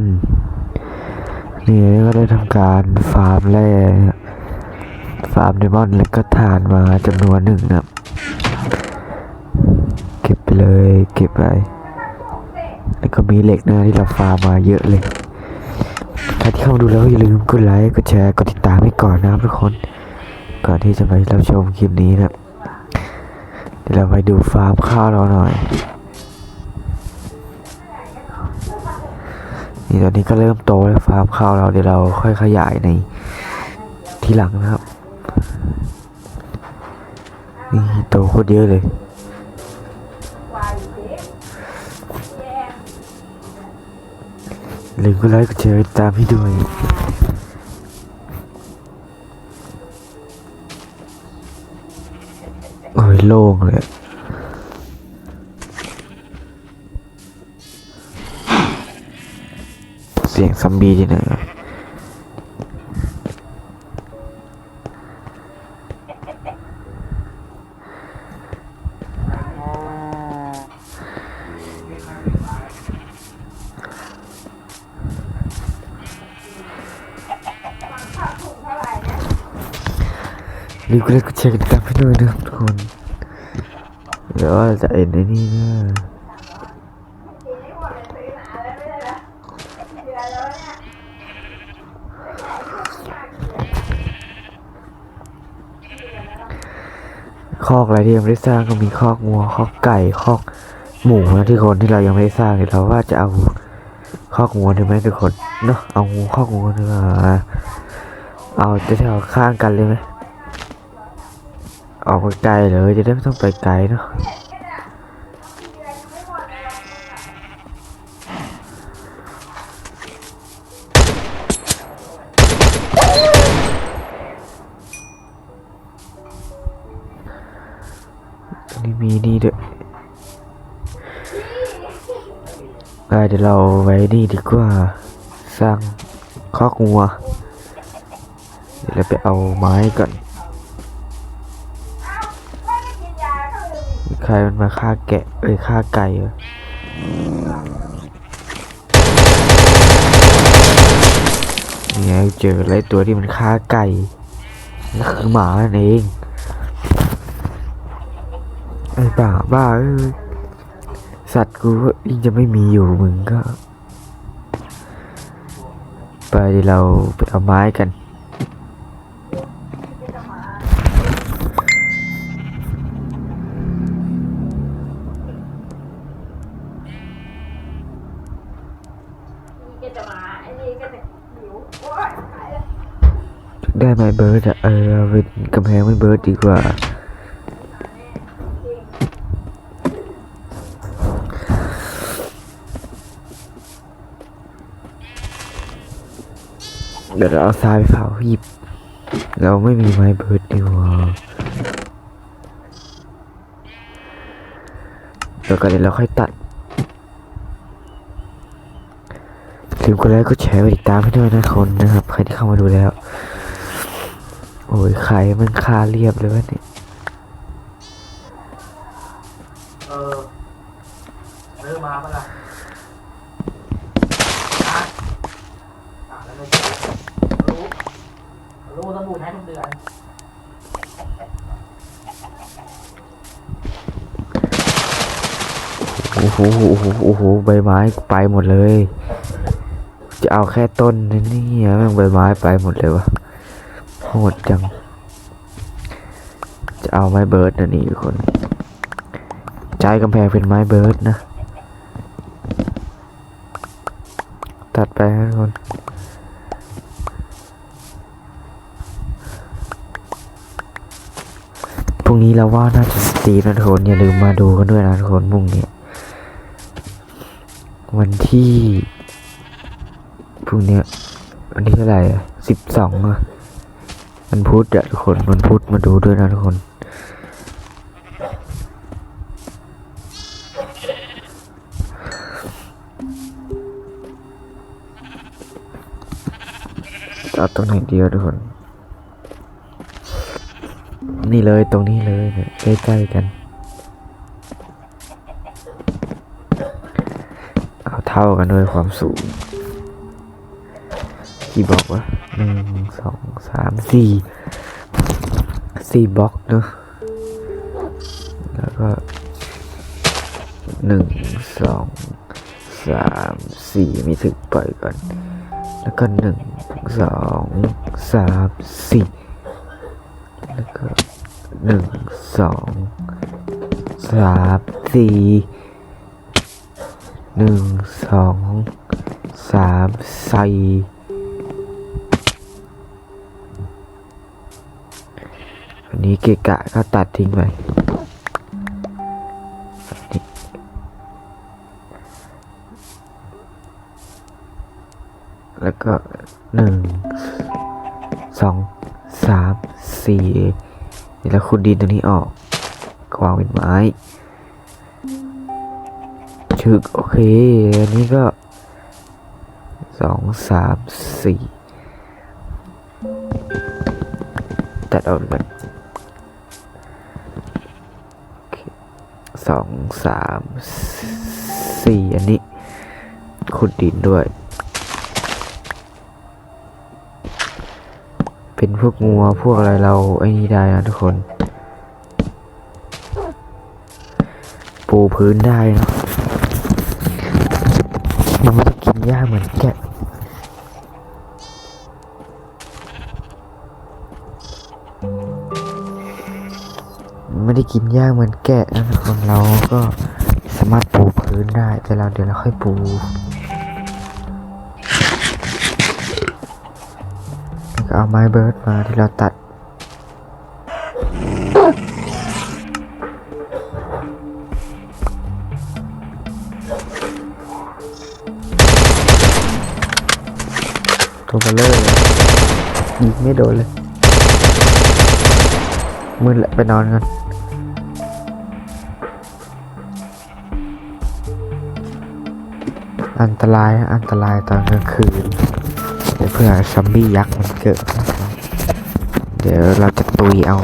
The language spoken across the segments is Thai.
นะครับทุกคนนี่ก็ได้ทำการฟาร์มแร่ฟาร์มไดมอนแล้วก็ฐานมาจำนวนหนึ่งนะเก็บไปเลยเก็บไปแล้วก็มีเหล็กนะที่เราฟาร์มมาเยอะเลยใครที่เข้ามาดูแล้วอย่าลืมกดไลค์กดแชร์กดติดตามให้ก่อนนะครับทุกคน ก่อนที่จะไปรับชมคลิปนี้นะเดี๋ยวเราไปดูฟาร์มข้าวเราหน่อย นี่ตอนนี้ก็เริ่มโตแล้วฟาร์มข้าวเราเดี๋ยวเราค่อยขยายในทีหลังนะครับนี่โตโคตรเยอะเลยลืมกดไลค์กดแชร์ตามให้ด้วยโอ้ยโล่งเลย งซัมบี้ที่ไหนวะลืมกดไลค์กดแชร์ติดตามให้ด้วยนะครับทุกคน เดี๋ยวจะเอ็นในนี่นะ อกอะไรที่ยังไม่ได้สร้างก็มีคอกงัวคอกไก่คอกหมูนะที่คนที่เรายังไม่ได้สร้างเนี่ยเราว่าจะเอาคอกงัวดีไหมทุกคนเนาะเอางูคอกงัวดีกว่าเอาจะแถวข้างกันเลยไหมออกไปไกลเลยจะได้ไม่ต้องไปไกลเนาะ เดี๋ยวเราไว้นี่ดีกว่า สร้างคอกงัว เดี๋ยวเราไปเอาไม้ก่อนใครมันมาฆ่าแกะ เอ้ยฆ่าไก่เนี่ไงเจออะไรตัวที่มันฆ่าไก่นั่นคือหมานั่นเอง ไอ้บ้าบ้าเอ้ย สัตว์กูยิ่งจะไม่มีอยู่มึงก็ ไปเราไปเอาไม้กันไอ้นี่ก็จะหิวโอ๊ยตายแล้วได้ไม้เบิร์ดอะเออเป็นกำแพงไม้เบิร์ดดีกว่า ดี๋ยวเราเอาทรายไปเผาหยิบ เราไม่มีไม้เบิร์ดดีกว่าแล้วก็เดี๋ยวเราค่อยตัดลืมกดไลค์กดแชร์กดติดตามให้ด้วยนะคนนะครับ ใครที่เข้ามาดูแล้ว โอ้ยไข่มันคาเรียบเลยวะเนี่ย เออเริ่มมาเมื่อไหร่ฮะอ่าแล้วไม่รู้รู้สมุนให้ทุกเดือน โอ้โหโอ้โหใบไม้ไปหมดเลย จะเอาแค่ต้นนี่เนี่ยแม่งใบไม้ไปหมดเลยวะโหดจัง จะเอาไม้เบิร์ดนะนี่คนใช้กำแพงเป็นไม้เบิร์ดนะตัดไปนะคนพรุ่งนี้เราว่าน่าจะสตีนะทุกคนอย่าลืมมาดูกันด้วยนะทุกคนพรุ่งนี้ วันที่พรุ่งเนี้ยวันที่เท่าไหร่อะสิบสองอะวันพุธอะทุกคนวันพุธมาดูด้วยนะทุกคน เอาตรงไหนเดียวทุกคน นี่เลยตรงนี้เลยเนี่ยใกล้ๆกันาเอาเท่ากันด้วยความสูงกี่บล็อกวะหนึ่งสองสามสี่สี่บล็อกเนอะแล้วก็หนึ่งสองสามสี่มีถึงปล่อยก่อน แล้วก็หนึ่งสองสามสี่แล้วก็หนึ่งสองสามสี่ หนึ่งสองสามสี่อันนี้เกะกะก็ตัดทิ้งไปแล้วก็หนึ่งสองสามสี่แล้วคุณดินตัวนี้ออกวางเป็นไม้ ชึก โอเค อันนี้ก็สองสามสี่ตัดออกกันโอเคสองสามสี่อันนี้ ขุดดินด้วย เป็นพวกงัวพวกอะไรเราไอ้นี่ได้นะทุกคน ปูพื้นได้นะ มันไม่ได้กินหญ้าเหมือนแกะไม่ได้กินหญ้าเหมือนแกะนะทุกคนเราก็สามารถปูพื้นได้ แต่เราเดี๋ยวเราค่อยปูก็เอาไม้เบิร์ดมาที่เราตัด ลเลอร์เลยยิงไม่โดนเลยมืดแหละไปนอนกันอันตรายอันตรายตอนกลางคืนเดี๋ยวเพื่อซอมบี้ยักษ์มันเกิด เดี๋ยวเราจะตุยเอา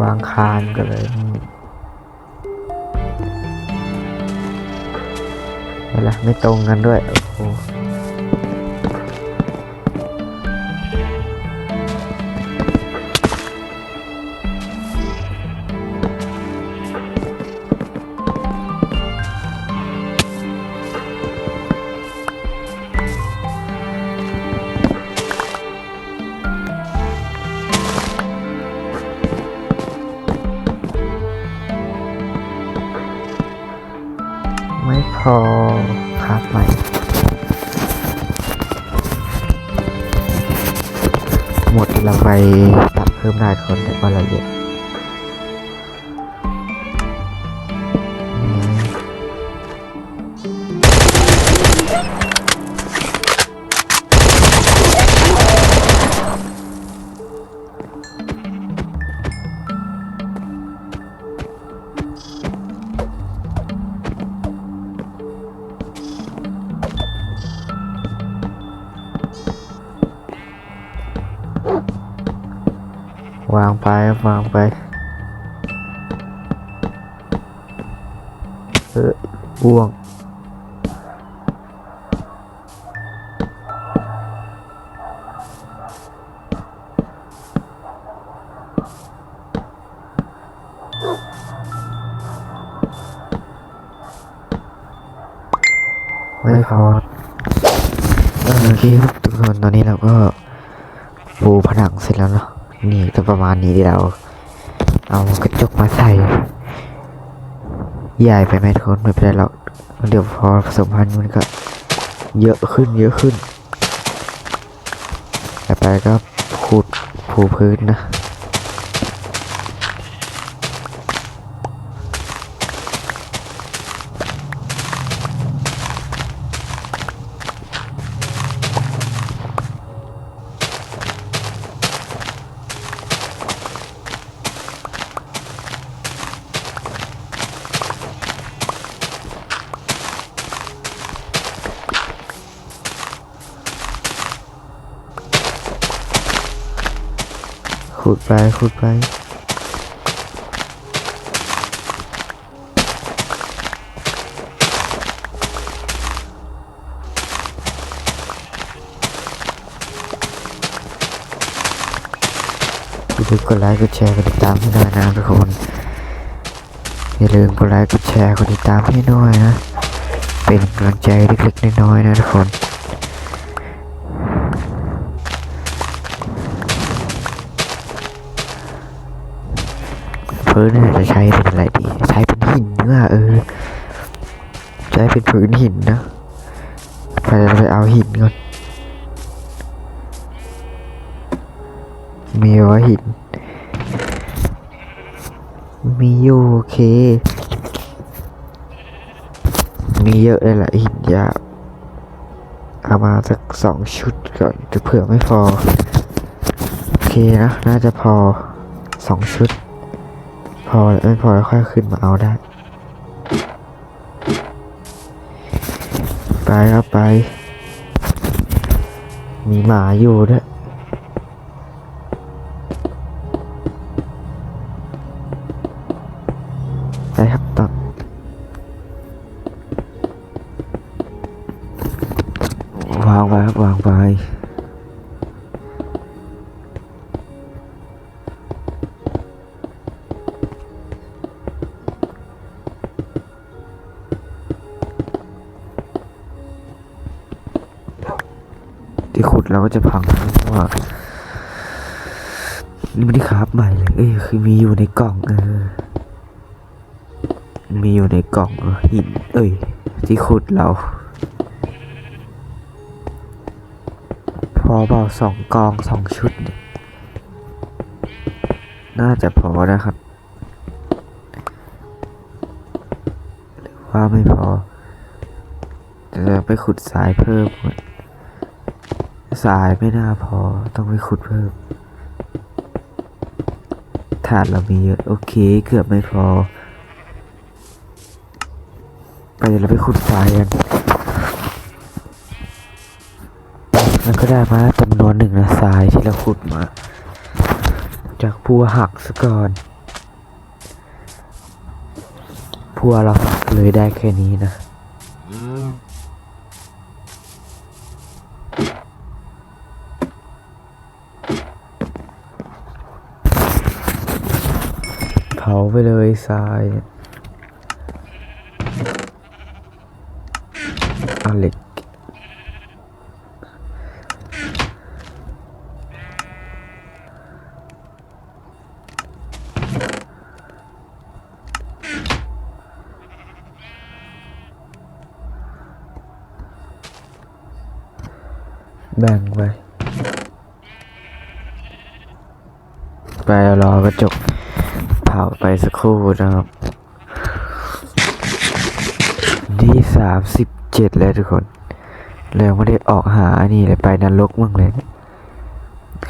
วางคานกันเลยนี่เห็นละไม่ตรงกันด้วยโอ พอครับใหม่หมดเราไปปรับเพิ่มได้คนแต่ว่าเราเยอะ วางไปวางไปเออบ่วงไม่พอเออโอเคครับทุกคนตอนนี้เราก็ปูผนังเสร็จแล้วเนาะ นี่ก็ประมาณนี้ที่เรา เอากระจกมาใส่ใหญ่ไปไหมทุกคนไม่เป็นไรหรอกเดี๋ยวพอผสมพันธุ์มันก็ เยอะขึ้นเยอะขึ้นต่ไปก็ขูดผูพื้นนะ ไปขุดไปอย่าลืมกดไลค์กดแชร์กดติดตามให้ด้วยนะทุกคนอย่าลืมกดไลค์กดแชร์กดติดตามให้ด้วยนะ เป็นกำลังใจเล็กๆน้อยๆนะทุกคน พื้นเนี่ยจะใช้เป็นอะไรดี ใช้เป็นหินเนื้อเออ ใช้เป็นพื้นหินนะไปเราไปเอาหินก่อน มีวะหิน มีอยู่โอเค มีเยอะเลยแหละหินยาเอามาสักสองชุดก่อนจะเผื่อไม่พอ โอเคนะ น่าจะพอสองชุด อแล้วไม่พอค่อยขึ้นมาเอาได้ ไปครับไป มีหมาอยู่ด้วย จะพังนะเพราะว่านี่ไม่ได้คราบใหม่เลยเอ้ยคือมีอยู่ในกล่องเออมีอยู่ในกล่องหิน เอ้ย ที่ขุดเรา พอเปล่าสองกองสองชุด น่าจะพอนะครับ หรือว่าไม่พอจะไปขุดสายเพิ่มก่อน สายไม่น่าพอต้องไปขุดเพิ่มถาดเรามีเยอะ โอเค เกือบไม่พอ ไปเดี๋ยวเราไปขุดทรายกันแล้วก็ได้มาจำนวนหนึ่งนะทรายที่เราขุดมา จากพัวหักซะก่อนพัวเราหักเลยได้แค่นี้นะ ไปเลยทรายเอาเหล็ก แบ่งไป ไปรอกระจก เผาไปสักครู่นะครับที่ สิบเจ็ดแล้วทุกคนแล้วไม่ได้ออกหาอันนี่เลยไปนรกมั่งเลย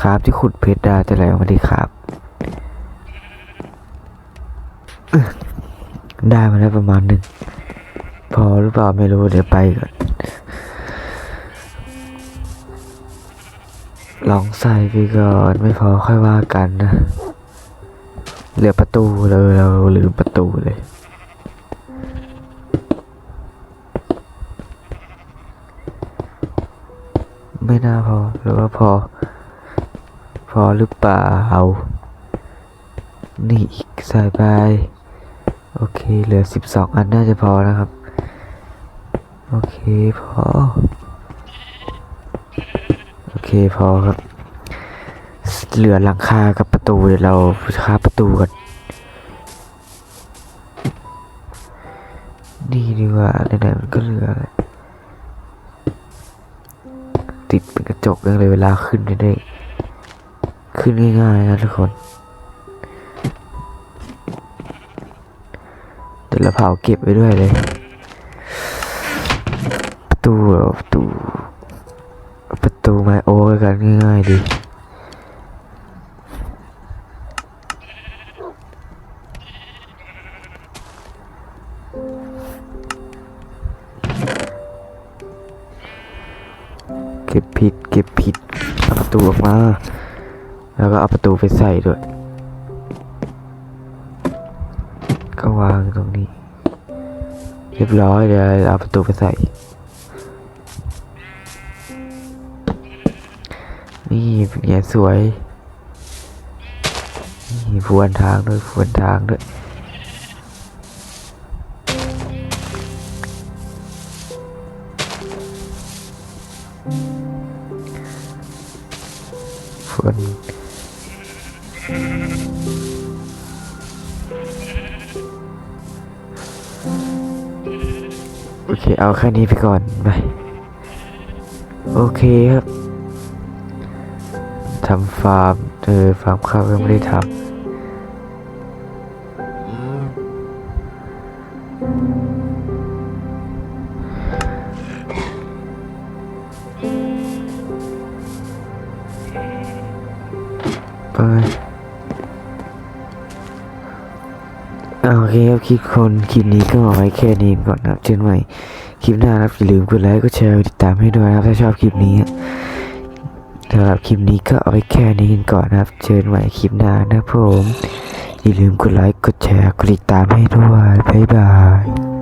คราบที่ขุดเพชรได้แต่แล้วไม่ได้คราบได้มาแล้วประมาณหนึ่ง พอหรือเปล่าไม่รู้เดี๋ยวไปก่อน ลองใส่ไปก่อนไม่พอค่อยว่ากันนะ เหลือประตูเลยเราลืมประตูเลย ไม่น่าพอ หรือว่าพอ พอหรือเปล่า นี่อีกใส่ไป โอเค เหลือสิบสองอันน่าจะพอนะครับ โอเค พอ โอเค พอครับ เหลือหลังคากับประตูเดี๋ยวเราคาประตูก่อนนี่ดีกว่าไหนๆมันก็เหลือแหละ ติดเป็นกระจกยังเลยเวลาขึ้นจะได้ ขึ้นง่ายๆนะทุกคนเดี๋ยวเราเผาเก็บไว้ด้วยเลยประตูประตูประตูไม้โอ้กันง่ายๆดี ผิด เก็บผิดเอาประตูออกมา แล้วก็เอาประตูไปใส่ด้วย ก็วางตรงนี้ เรียบร้อยเดี๋ยวเอาประตูไปใส่ นี่เป็นไงสวยนี่พวนทางด้วยพวนทางด้วย อเคเอาแค่นี้ไปก่อนไปโอเคครับทำฟาร์มเออฟาร์มข้าวยังไม่ได้ทำ เคครับคลิปคนคลิปนี้ก็เอาไว้แค่นี้ก่อนนะเจอกันใหม่คลิปหน้านะครับอย่าลืมกดไลค์กดแชร์กดติดตามให้ด้วยนะครับถ้าชอบคลิปนี้สำหรับคลิปนี้ก็เอาไว้แค่นี้กันก่อนนะครับเจอกันใหม่คลิปหน้านะผมอย่าลืมกดไลค์กดแชร์กดติดตามให้ด้วยบ๊ายบาย